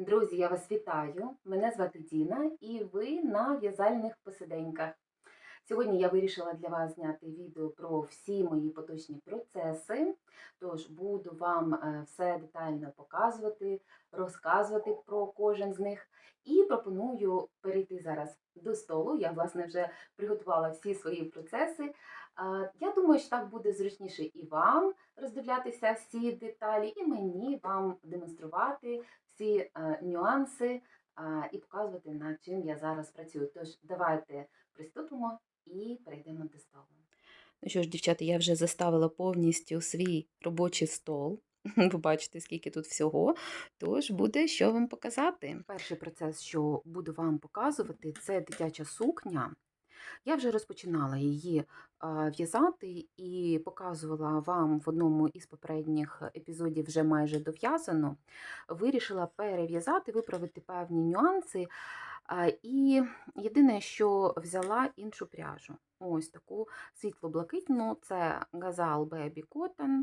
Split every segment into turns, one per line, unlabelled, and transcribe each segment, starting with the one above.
Друзі, я вас вітаю. Мене звати Діна, і ви на в'язальних посиденьках. Сьогодні я вирішила для вас зняти відео про всі мої поточні процеси. Тож буду вам е, все детально показувати, розказувати про кожен з них. І пропоную перейти зараз до столу. Я, власне, вже приготувала всі свої процеси. Я думаю, що так буде зручніше і вам роздивлятися всі деталі, і мені вам демонструвати всі е, нюанси і показувати, над чим я зараз працюю. Тож давайте приступимо і перейдемо до столу.
Ну що ж, дівчата, я вже заставила повністю свій робочий стол. Ви бачите, скільки тут всього. Тож буде що вам показати.
Перший процес, що буду вам показувати, це дитяча сукня. Я вже розпочинала її в'язати і показувала вам в одному із попередніх епізодів вже майже дов'язано. Вирішила перев'язати, виправити певні нюанси. І єдине, що взяла іншу пряжу. Ось таку світло-блакитну, це Газал Baby Cotton,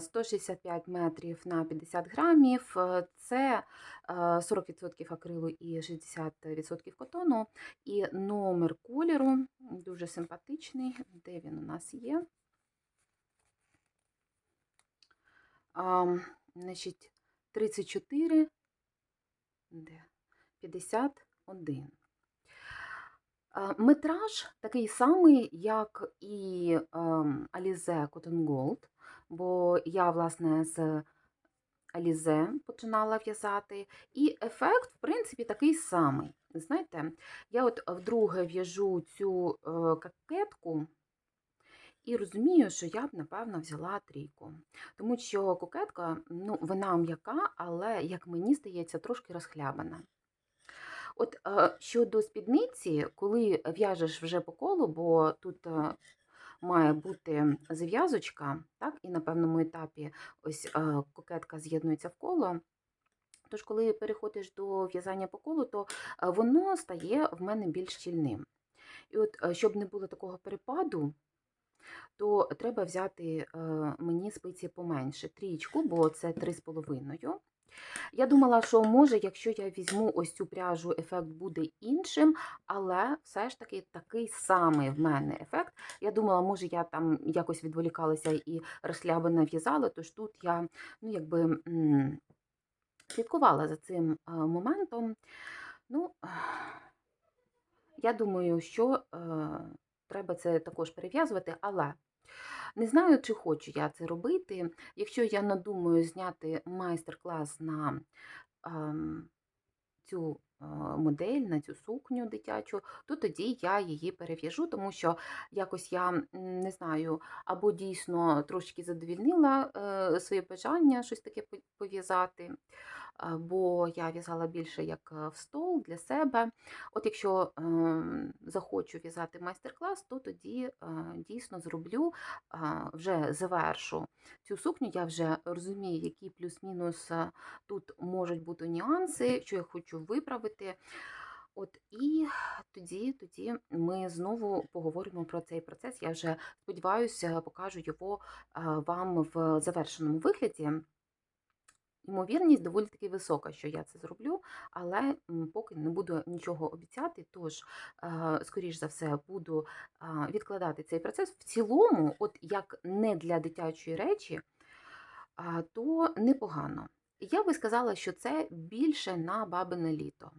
165 метрів на 50 грамів, це 40% акрилу і 60% котону. І номер кольору дуже симпатичний, де він у нас є. Значить, 34, де? 50 1. Метраж такий самий, як і ем, Alize Cotton Gold, бо я, власне, з Алізе починала в'язати. І ефект, в принципі, такий самий. Знаєте, я от вдруге в'яжу цю е, кокетку і розумію, що я б, напевно, взяла трійку. Тому що кокетка, ну, вона м'яка, але, як мені здається, трошки розхлябана. От е, щодо спідниці, коли в'яжеш вже по колу, бо тут е, має бути зав'язочка, так, і на певному етапі ось е, кокетка з'єднується в коло. Тож, коли переходиш до в'язання по колу, то воно стає в мене більш щільним. І от, щоб не було такого перепаду, то треба взяти мені спиці поменше трічку, бо це 3,5. Я думала, що може, якщо я візьму ось цю пряжу, ефект буде іншим, але все ж таки такий самий в мене ефект. Я думала, може, я там якось відволікалася і розхлябана в'язала, тож тут я ну, якби слідкувала за цим е, моментом. Ну, я думаю, що е, треба це також перев'язувати, але не знаю, чи хочу я це робити. Якщо я надумаю зняти майстер-клас на ем, цю е, модель, на цю сукню дитячу, то тоді я її перев'яжу, тому що якось я не знаю, або дійсно трошки задовільнила е, своє бажання щось таке по- пов'язати, бо я в'язала більше як е, в стол для себе. От якщо ем, захочу в'язати майстер-клас, то тоді е, дійсно зроблю, вже завершу цю сукню. Я вже розумію, які плюс-мінус е, тут можуть бути нюанси, що я хочу виправити. От і тоді, тоді ми знову поговоримо про цей процес. Я вже сподіваюся, покажу його е, вам в завершеному вигляді. Ймовірність доволі таки висока, що я це зроблю, але поки не буду нічого обіцяти, тож, е, скоріш за все, буду відкладати цей процес. В цілому, от як не для дитячої речі, то непогано. Я би сказала, що це більше на бабине літо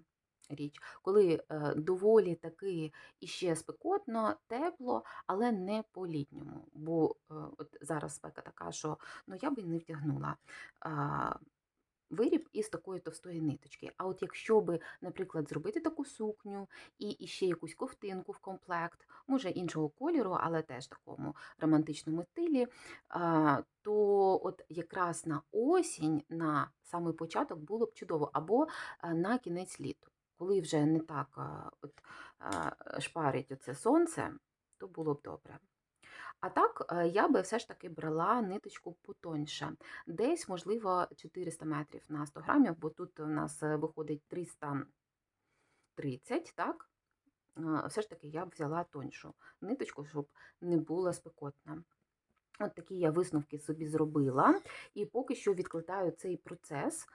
річ, коли е, доволі таки іще спекотно, тепло, але не по-літньому. Бо е, от зараз спека така, що ну, я би не вдягнула. Виріб із такої товстої ниточки. А от якщо би, наприклад, зробити таку сукню і ще якусь ковтинку в комплект, може іншого кольору, але теж такому романтичному стилі, то от якраз на осінь, на самий початок було б чудово, або на кінець літу, коли вже не так от, шпарить оце сонце, то було б добре. А так, е, я би все ж таки брала ниточку потоньше. Десь, можливо, 400 метрів на 100 грамів, бо тут у нас е, виходить 330, так? Е, Все ж таки я б взяла тоньшу ниточку, щоб не було спекотна. От такі я висновки собі зробила, і поки що відкладаю цей процес,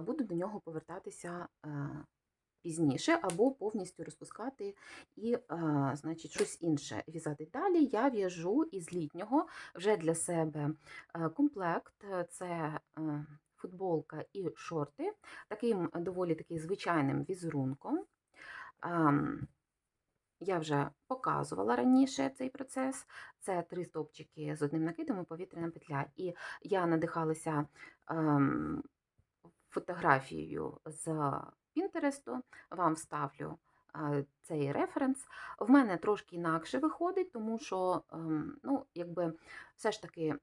буду до нього повертатися пізніше або повністю розпускати і, е, значить, щось інше в'язати. Далі я в'яжу із літнього вже для себе е, комплект. Це е, футболка і шорти, таким доволі таки звичайним візерунком. Я вже показувала раніше цей процес. Це три стовпчики з одним накидом і повітряна петля. І я надихалася ем, фотографією з Пінтересту, вам вставлю цей референс. В мене трошки інакше виходить, тому що ем, ну, якби, все ж таки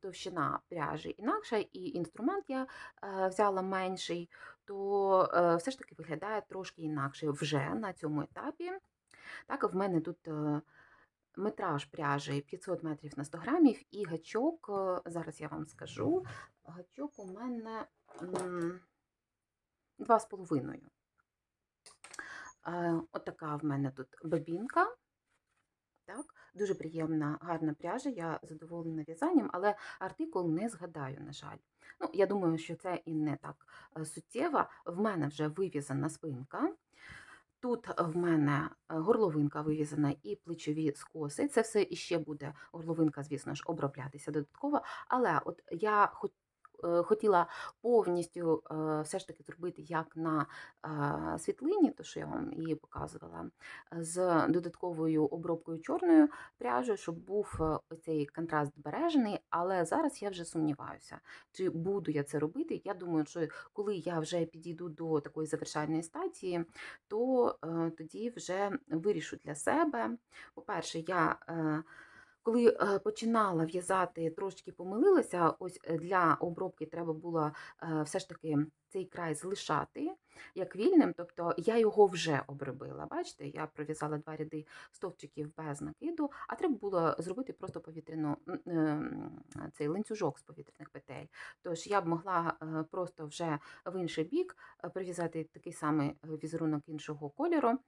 товщина пряжі інакша, і інструмент я е, взяла менший, то е, все ж таки виглядає трошки інакше вже на цьому етапі. Так, в мене тут е, метраж пряжі 500 метрів на 100 грамів і гачок, зараз я вам скажу, гачок у мене 2,5. Е, Отака в мене тут бобінка. Так, дуже приємна, гарна пряжа, я задоволена в'язанням, але артикул не згадаю, на жаль. Ну, я думаю, що це і не так е, суттєво. В мене вже вив'язана спинка. Тут в мене е, горловинка вив'язана і плечові скоси. Це все іще буде горловинка, звісно ж, оброблятися додатково. Але от я хотіла повністю е, все ж таки зробити як на е, світлині, то що я вам її показувала, з додатковою обробкою чорною пряжею, щоб був е, оцей контраст збережений. Але зараз я вже сумніваюся, чи буду я це робити. Я думаю, що коли я вже підійду до такої завершальної стадії, то е, тоді вже вирішу для себе. По-перше, я е, коли е, починала в'язати, трошки помилилася. Ось е, для обробки треба було е, все ж таки цей край залишати як вільним, тобто я його вже обробила. Бачите, я пров'язала два ряди стовпчиків без накиду, а треба було зробити просто повітряну ем, цей ланцюжок з повітряних петель. Тож я б могла е, просто вже в інший бік е, прив'язати такий самий е, візерунок іншого кольору,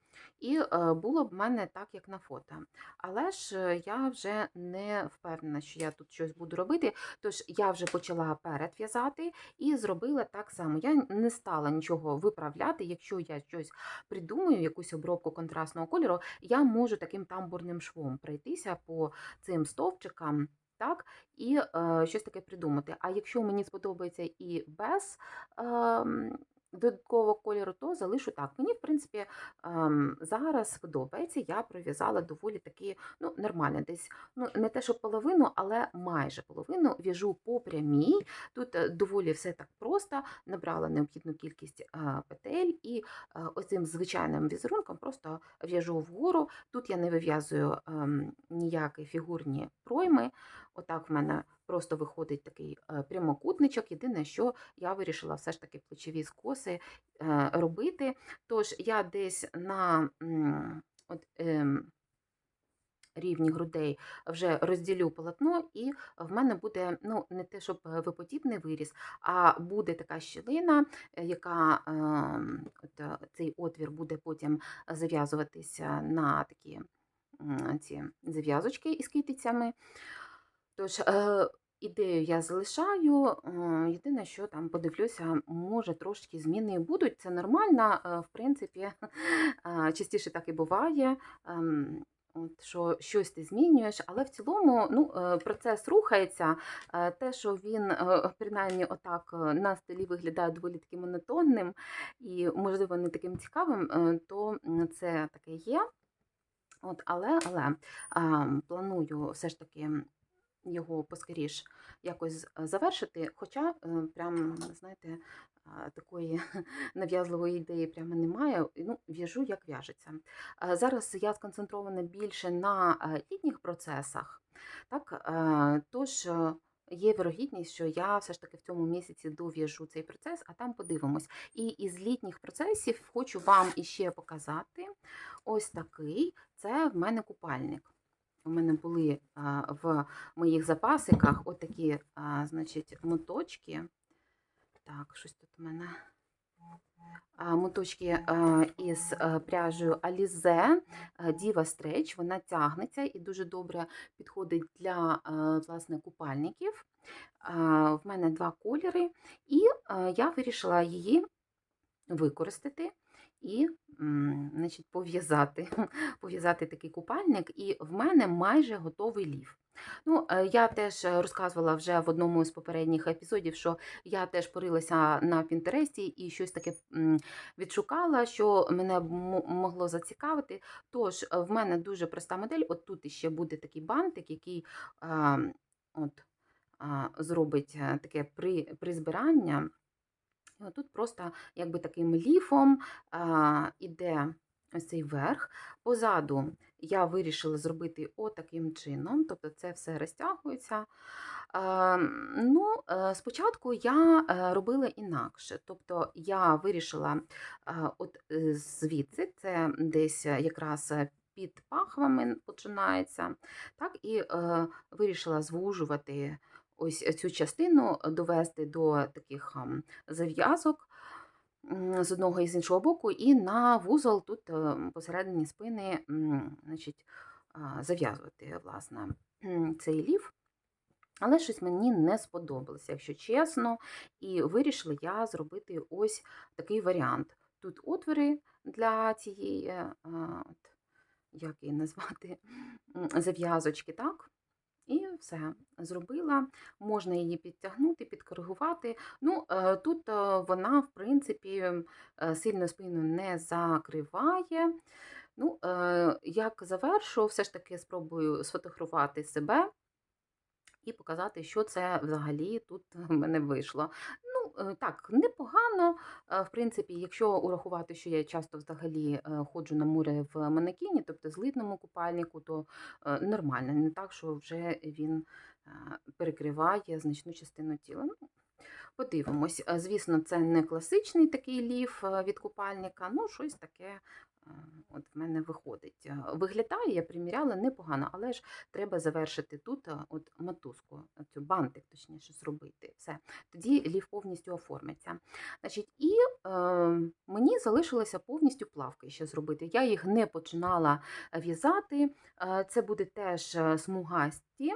і було б в мене так, як на фото. Але ж я вже не впевнена, що я тут щось буду робити. Тож я вже почала передв'язати і зробила так само. Я не стала нічого виправляти. Якщо я щось придумаю, якусь обробку контрастного кольору, я можу таким тамбурним швом пройтися по цим стовпчикам. Так, і е, щось таке придумати. А якщо мені сподобається і без ем, додаткового кольору, то залишу так. Мені, в принципі, ем, зараз подобається. Я пров'язала доволі таки ну, нормально, десь ну, не те, що половину, але майже половину в'яжу по прямій. Тут е, доволі все так просто, набрала необхідну кількість е, петель і е, оцим звичайним візерунком просто в'яжу вгору. Тут я не вив'язую ем, ніякі фігурні пройми. Отак в мене просто виходить такий е, прямокутничок. Єдине, що я вирішила все ж таки плечові скоси е, робити. Тож я десь на от, ем, рівні грудей вже розділю полотно, і в мене буде ну, не те, щоб випотіпний виріз, а буде така щілина, е, яка ем, от, е, цей отвір буде потім зав'язуватися на такі ці зав'язочки із китицями. Тож, е, ідею я залишаю. Єдине, що там подивлюся, може трошки зміни будуть. Це нормально, е, в принципі, е, частіше так і буває. ем, От, що щось ти змінюєш, але в цілому ну, процес рухається. Те, що він принаймні отак на столі виглядає доволі таки монотонним і, можливо, не таким цікавим, то це таке є. От, але але а, планую все ж таки його поскоріш якось завершити. Хоча, е, прям, знаєте, такої нав'язливої ідеї прямо немає. Ну, в'яжу, як в'яжеться. Зараз я сконцентрована більше на е, літніх процесах. Так, е, тож. Є вірогідність, що я все ж таки в цьому місяці дов'яжу цей процес, а там подивимось. І із літніх процесів хочу вам іще показати ось такий. Це в мене купальник. У мене були в моїх запасиках отакі, значить, моточки. Так, щось тут у мене моточки із е, пряжею Alize е, Diva Stretch. Вона тягнеться і дуже добре підходить для е, власне купальників. В мене два кольори, і я вирішила її використати і значить, пов'язати. пов'язати такий купальник, і в мене майже готовий лів. Ну, е, я теж е, розказувала вже в одному з попередніх епізодів, що я теж порилася на Пінтересті і щось таке відшукала, що мене могло зацікавити. Тож, е, в мене дуже проста модель. От тут ще буде такий бантик, який от, зробить таке при, при збирання. І отут просто якби таким ліфом а, іде цей верх. Позаду я вирішила зробити отаким чином, тобто це все розтягується. А, ну, е, спочатку я е, робила інакше. Тобто я вирішила от е, звідси, це десь якраз під пахвами починається, так, і е, вирішила звужувати ось цю частину, довести до таких зав'язок з одного і з іншого боку, і на вузол тут е, посередині спини значить, зав'язувати власне цей лів. Але щось мені не сподобалося, якщо чесно, і вирішила я зробити ось такий варіант. Тут отвори для цієї, е, як її назвати, зав'язочки, так? І все, зробила. Можна її підтягнути, підкоригувати. Ну, е, тут е, вона, в принципі, е, сильно спину не закриває. Ну, як завершу, все ж таки спробую сфотографувати себе і показати, що це взагалі тут в мене вийшло. Е, так, непогано. Е, В принципі, якщо урахувати, що я часто взагалі е, ходжу на море в манекіні, тобто злитному купальнику, то нормально. Не так, що вже він перекриває значну частину тіла. Ну, Подивимось. Звісно, це не класичний такий лів від купальника, ну щось таке от в мене виходить. Е, Виглядає, я приміряла непогано, але ж треба завершити тут е, от мотузку, цю бантик, точніше, зробити. Все. Тоді лів повністю оформиться. Значить, І е, мені залишилося повністю плавки ще зробити. Я їх не починала в'язати. Е, Це буде теж смугасті.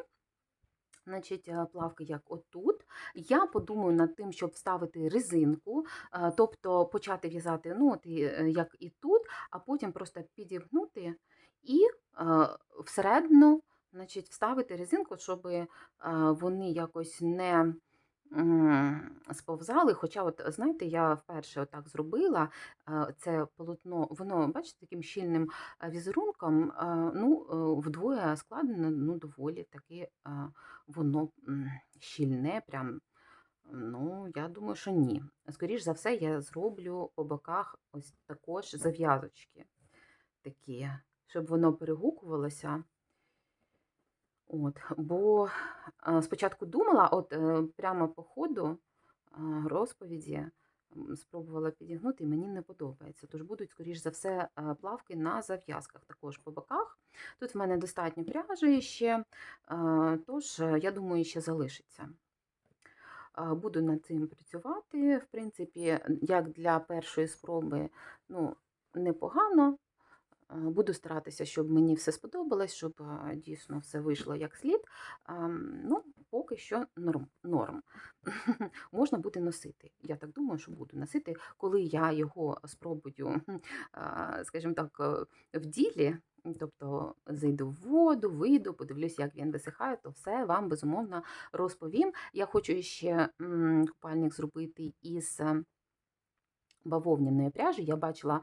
Значить, е, плавки як отут. Я подумаю над тим, щоб вставити резинку, е, тобто почати в'язати, ну, е, як і тут, а потім просто підігнути і всередину значить, вставити резинку, щоб вони якось не сповзали. Хоча, от, знаєте, я вперше отак зробила е, це полотно, воно, бачите, таким щільним е, візерунком, е, ну, вдвоє складено, ну, доволі таки воно щільне, прям, ну, я думаю, що ні. Скоріш за все, я зроблю по боках ось також зав'язочки такі, щоб воно перегукувалося. От, бо спочатку думала, от е, прямо по ходу розповіді спробувала підігнути, і мені не подобається. Тож будуть, скоріш за все, плавки на зав'язках також по боках. Тут в мене достатньо пряжі ще, тож е, я думаю, ще залишиться. Буду над цим працювати. В принципі, як для першої спроби, ну, непогано. Буду старатися, щоб мені все сподобалось, щоб дійсно все вийшло як слід. Ну, поки що норм. норм. Можна буде носити. Я так думаю, що буду носити, коли я його спробую, скажімо так, е, в ділі. Тобто зайду в воду, вийду, подивлюсь, як він висихає, то все вам безумовно розповім. Я хочу ще купальник зробити із бавовняної пряжі. Я бачила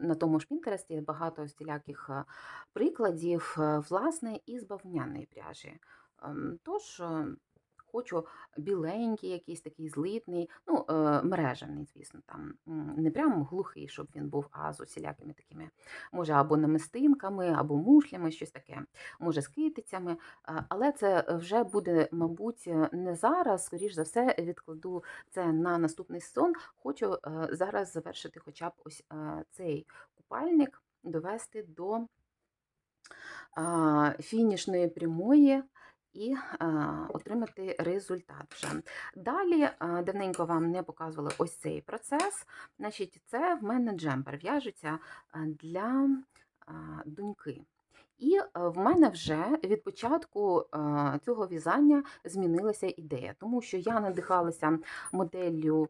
на тому ж Пінтересті багато всіляких е, прикладів, власне, із бавовняної пряжі. Тож хочу біленький, якийсь такий злитний, ну, е, мережевний, звісно, там не прямо глухий, щоб він був, а з усілякими такими, може, або намистинками, або мушлями, щось таке, може, з китицями. Е, Але це вже буде, мабуть, не зараз, скоріш за все, відкладу це на наступний сезон. Хочу е, зараз завершити хоча б ось е, цей купальник, довести до фінішної прямої і отримати результат вже. Далі давненько вам не показували ось цей процес. Значить, це в мене джемпер в'яжеться для доньки. І в мене вже від початку цього в'язання змінилася ідея, тому що я надихалася моделлю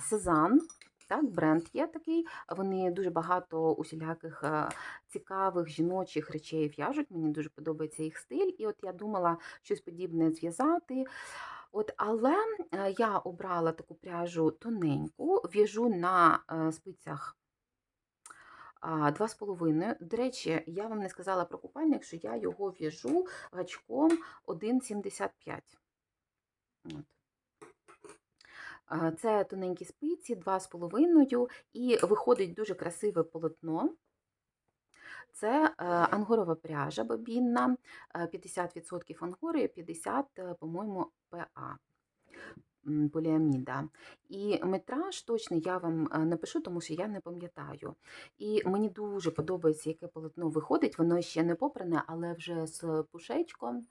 Сезан. Так, бренд є такий. Вони дуже багато усіляких е, цікавих жіночих речей в'яжуть. Мені дуже подобається їх стиль. І от я думала щось подібне зв'язати. От, але е, я обрала таку пряжу тоненьку, в'яжу на е, спицях а, 2,5. До речі, я вам не сказала про купальник, що я його в'яжу гачком 1,75. От. А, Це тоненькі спиці, 2,5, і виходить дуже красиве полотно. Це е, ангорова пряжа бобінна, е, 50% ангори, 50%, е, по-моєму, ПА поліаміда. І метраж точно я вам е, напишу, тому що я не пам'ятаю. І мені дуже подобається, яке полотно виходить. Воно ще не попране, але вже з пушечком.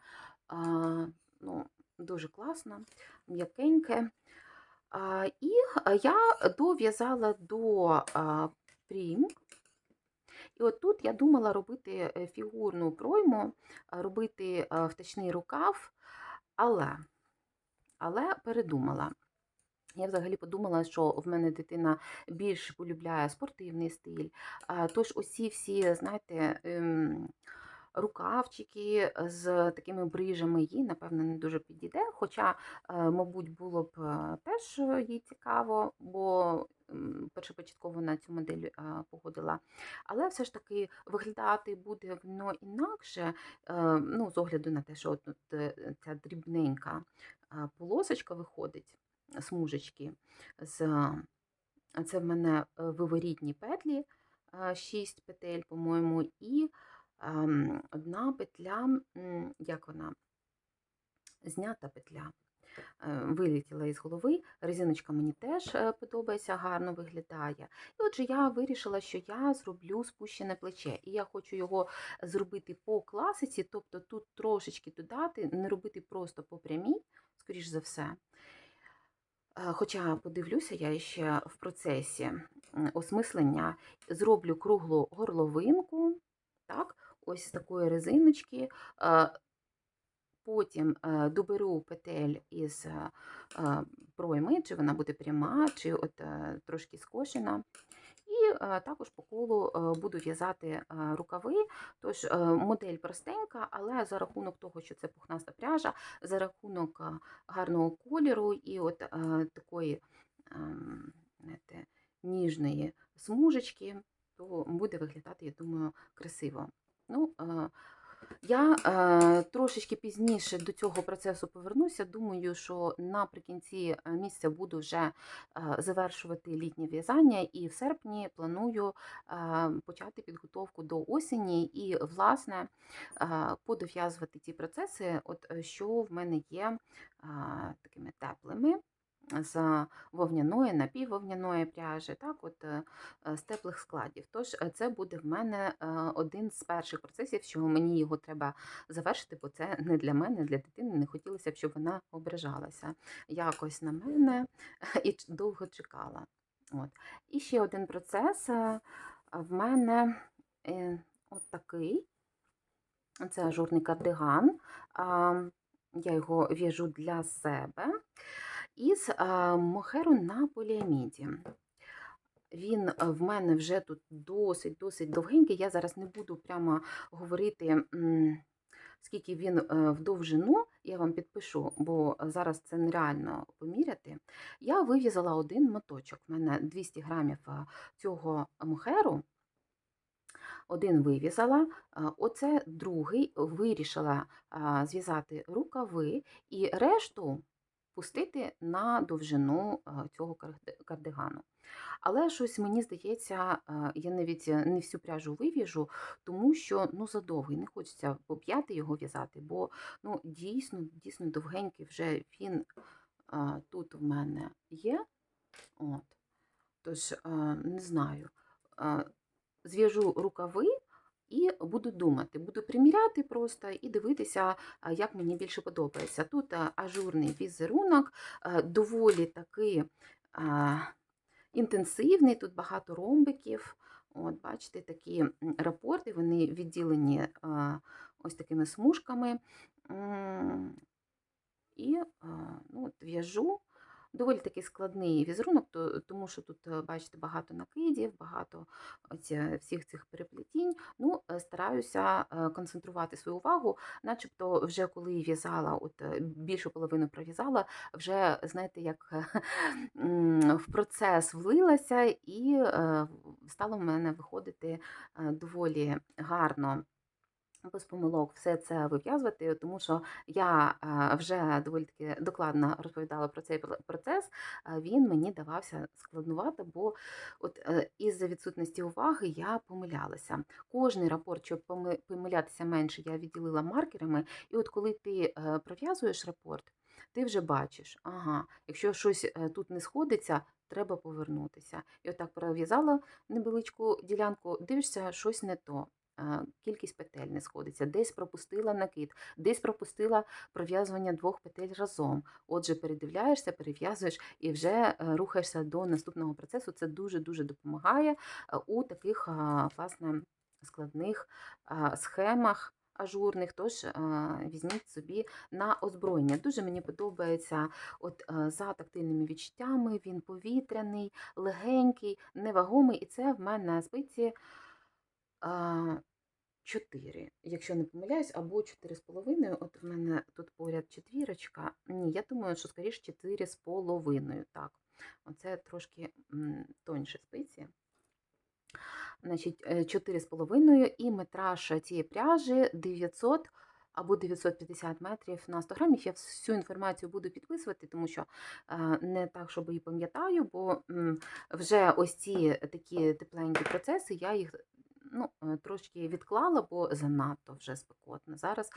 Ну, дуже класно, м'якеньке. І я дов'язала до прім. І от тут я думала робити е, фігурну пройму, робити втачний рукав, але, але передумала. Я взагалі подумала, що в мене дитина більш полюбляє спортивний стиль. Тож усі всі, знаєте, ем, рукавчики з такими брижами їй, напевно, не дуже підійде. Хоча, е, мабуть, було б е, теж їй цікаво, бо першопочатково на цю модель е, погодила. Але все ж таки виглядати буде воно інакше, е, ну, з огляду на те, що от е, ця дрібненька е, полосочка виходить, смужечки. З, це в мене е, виворітні петлі, 6 петель, по-моєму, і одна петля, як вона, знята петля. е, Вилетіла із голови, резиночка мені теж е, подобається, гарно виглядає. І отже, я вирішила, що я зроблю спущене плече. І я хочу його зробити по класиці, тобто тут трошечки додати, не робити просто по прямій, скоріш за все. Е, Хоча подивлюся, я ще в процесі осмислення зроблю круглу горловинку, так, ось з такої резиночки. Потім е, доберу петель із е, е, пройми, чи вона буде пряма, чи от трошки скошена. І також по колу буду в'язати рукави. Тож модель простенька, але за рахунок того, що це пухнаста пряжа, за рахунок гарного кольору і от такої ем, ніжної смужечки, то буде виглядати, я думаю, красиво. Ну, я трошечки пізніше до цього процесу повернуся. Думаю, що наприкінці місяця буду вже завершувати літнє в'язання, і в серпні планую почати підготовку до осені і, власне, подов'язувати ті процеси, от е, що в мене є такими теплими. З вовняної, напіввовняної пряжі, так, от е, е, з теплих складів. Тож е, це буде в мене один з перших процесів, що мені його треба завершити, бо це не для мене, для дитини. Не хотілося б, щоб вона ображалася якось на мене і довго чекала. От. І ще один процес в мене от такий. Це ажурний кардиган. Я його в'яжу для себе із мохеру на поліаміді. Він е, в мене вже тут досить-досить довгенький. Я зараз не буду прямо говорити, скільки він е, в довжину, я вам підпишу, бо зараз це нереально поміряти. Я вив'язала один моточок. У мене 200 грамів е, цього мохеру. Один вив'язала, оце другий вирішила зв'язати рукави і решту пустити на довжину цього кардигану. Але щось мені здається, я навіть не всю пряжу вив'яжу, тому що ну, задовгий, не хочеться по п'яти його в'язати, бо ну, дійсно, дійсно довгенький вже він тут в мене є. От. Тож, не знаю. Зв'яжу рукави, і буду думати, буду приміряти просто і дивитися, як мені більше подобається. Тут ажурний візерунок, доволі такий інтенсивний, тут багато ромбиків. От, бачите, такі рапорти, вони відділені ось такими смужками. І ну, в'яжу. Доволі такий складний візерунок, то- тому що тут, е, бачите, багато накидів, багато всіх цих переплетінь. Ну, е, стараюся е, концентрувати свою увагу, начебто вже коли в'язала, от більшу половину пров'язала, вже, знаєте, як в процес влилася, і стало в мене виходити доволі гарно. Без помилок все це вив'язувати, тому що я е, вже доволі таки докладно розповідала про цей процес. Він мені давався складнувато, бо от е, із-за відсутності уваги я помилялася. Кожний рапорт, щоб помилятися менше, я відділила маркерами. І от коли ти е, пров'язуєш рапорт, ти вже бачиш, ага, якщо щось тут не сходиться, треба повернутися. І отак пров'язала невеличку ділянку, дивишся, щось не то. Кількість петель не сходиться, десь пропустила накид, десь пропустила пров'язування двох петель разом. Отже, передивляєшся, перев'язуєш і вже е, рухаєшся до наступного процесу. Це дуже-дуже допомагає е, у таких власне складних схемах. Ажурних, тож е, візьміть собі на озброєння. Дуже мені подобається от за тактильними відчуттями, він повітряний, легенький, невагомий, і це в мене спиці а, 4, якщо не помиляюсь, або 4,5. От в мене тут поряд четвірочка. Ні, я думаю, що скоріше 4,5. Так, оце трошки тоньше спиці. Значить, е, 4,5 і метраж цієї пряжі 900 або 950 метрів на 100 грамів. Я всю інформацію буду підписувати, тому що е, не так, щоб і пам'ятаю, бо вже ось ці такі тепленькі процеси, я їх ну, е, трошки відклала, бо занадто вже спекотно. Зараз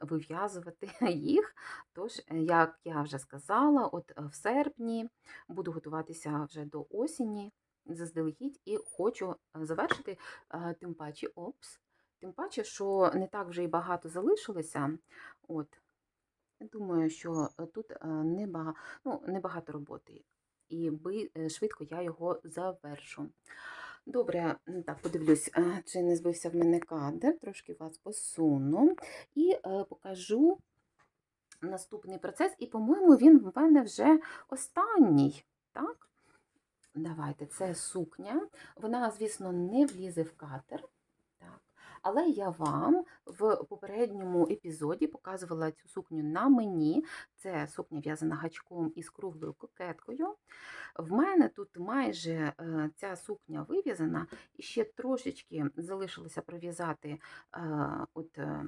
вив'язувати їх. Тож, е, як я вже сказала, от е, в серпні буду готуватися вже до осені заздалегідь і хочу завершити, тим паче, опс, тим паче, що не так вже і багато залишилося. От, думаю, що тут е, небага- ну, небагато роботи, і швидко я його завершу. Добре, так, подивлюсь, е, чи не збився в мене кадр, трошки вас посуну і е, покажу наступний процес. І, по-моєму, він в мене вже останній. Так? Давайте, це сукня. Вона, звісно, не влізе в катер. Але я вам в попередньому епізоді показувала цю сукню на мені. Це сукня в'язана гачком із круглою кокеткою. В мене тут майже е, ця сукня вив'язана, і ще трошечки залишилося пров'язати е, от, е,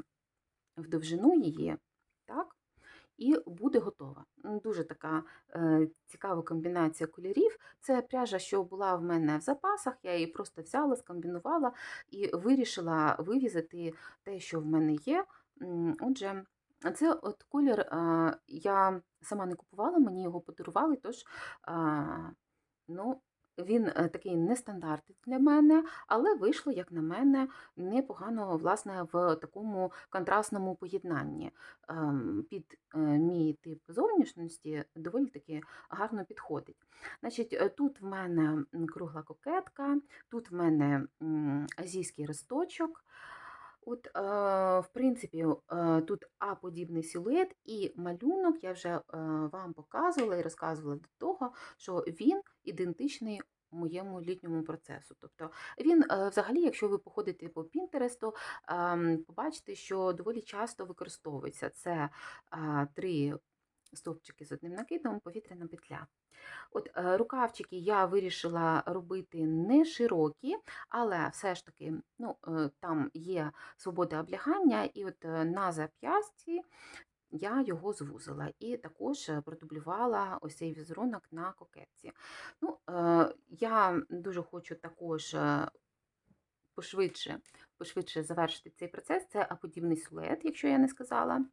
в довжину її. Так? І буде готова. Дуже така е, цікава комбінація кольорів. Це пряжа, що була в мене в запасах, я її просто взяла, скомбінувала і вирішила вивізати те, що в мене є. Отже, це от колір е, я сама не купувала, мені його подарували, тож а, ну, він е, такий нестандартний для мене, але вийшло, як на мене, непогано власне в такому контрастному поєднанні. Ем, Під е, мій тип зовнішності доволі таки гарно підходить. Значить, е, тут в мене кругла кокетка, тут в мене азійський росточок. От, в принципі, тут А-подібний силует і малюнок я вже вам показувала і розказувала до того, що він ідентичний моєму літньому процесу. Тобто він взагалі, якщо ви походите по Пінтересту, побачите, що доволі часто використовується це три стовпчики з одним накидом, повітряна петля. От е, рукавчики я вирішила робити не широкі, але все ж таки ну, е, там є свобода облягання, і от е, на зап'ясті я його звузила і також продублювала ось цей візерунок на кокетці. Ну, я дуже хочу також пошвидше, пошвидше завершити цей процес. Це аподібний силует, якщо я не сказала.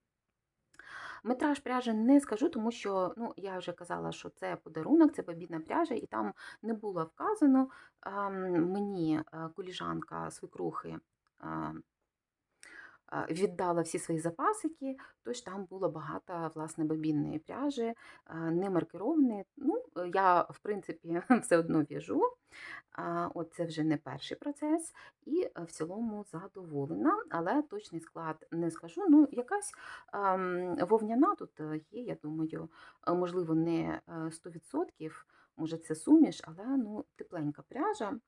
Метраж пряжі не скажу, тому що ну, я вже казала, що це подарунок, це побідна пряжа, і там не було вказано. Ем, Мені е, коліжанка свекрухи а, а, віддала всі свої запасики, тож там було багато власне бобінної пряжі, не маркерованої. Ну, я, в принципі, все одно в'яжу. От це вже не перший процес, і е, в цілому задоволена, але точний склад не скажу. Ну, якась ем, вовняна тут е, є, я думаю, е, можливо, не е, 100%, може це суміш, але ну, тепленька пряжа.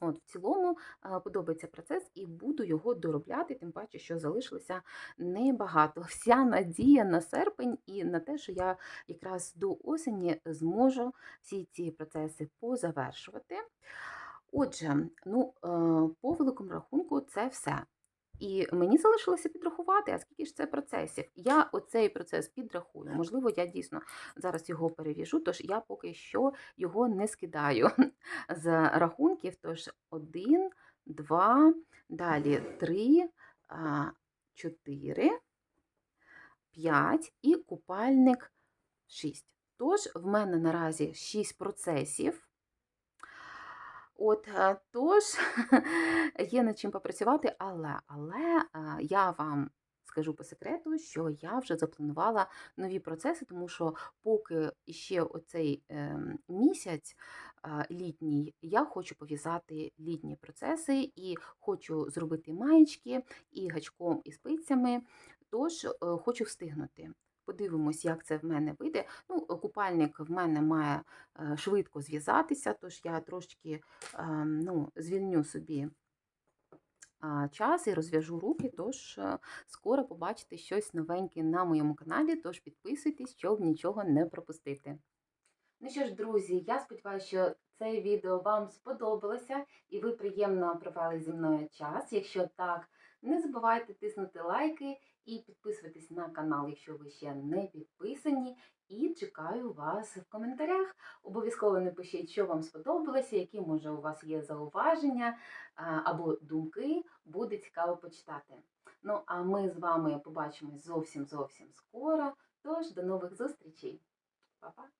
От, в цілому подобається процес і буду його доробляти, тим паче, що залишилося небагато. Вся надія на серпень і на те, що я якраз до осені зможу всі ці процеси позавершувати. Отже, ну, е, по великому рахунку, це все. І мені залишилося підрахувати, а скільки ж це процесів. Я оцей процес підрахую. Можливо, я дійсно зараз його перев'яжу, тож я поки що його не скидаю з рахунків. Тож один, два, далі три, а, чотири, п'ять і купальник шість. Тож в мене наразі шість процесів. От, е, тож є над чим попрацювати, але, але е, я вам скажу по секрету, що я вже запланувала нові процеси, тому що поки ще оцей ем, місяць е, літній, я хочу пов'язати літні процеси і хочу зробити маєчки і гачком, і спицями. Тож хочу встигнути. Подивимось, як це в мене вийде. Ну, купальник в мене має е, швидко зв'язатися, тож я трошки ем, ну, звільню собі час і розв'яжу руки, тож е, скоро побачите щось новеньке на моєму каналі, тож підписуйтесь, щоб нічого не пропустити. Ну що ж, друзі, я сподіваюся, що це відео вам сподобалося і ви приємно провели зі мною час. Якщо так, не забувайте тиснути лайки і підписуйтесь на канал, якщо ви ще не підписані. І чекаю вас в коментарях. Обов'язково напишіть, що вам сподобалося, які, може, у вас є зауваження або думки. Буде цікаво почитати. Ну, а ми з вами побачимось зовсім зовсім скоро. Тож до нових зустрічей. Па-па!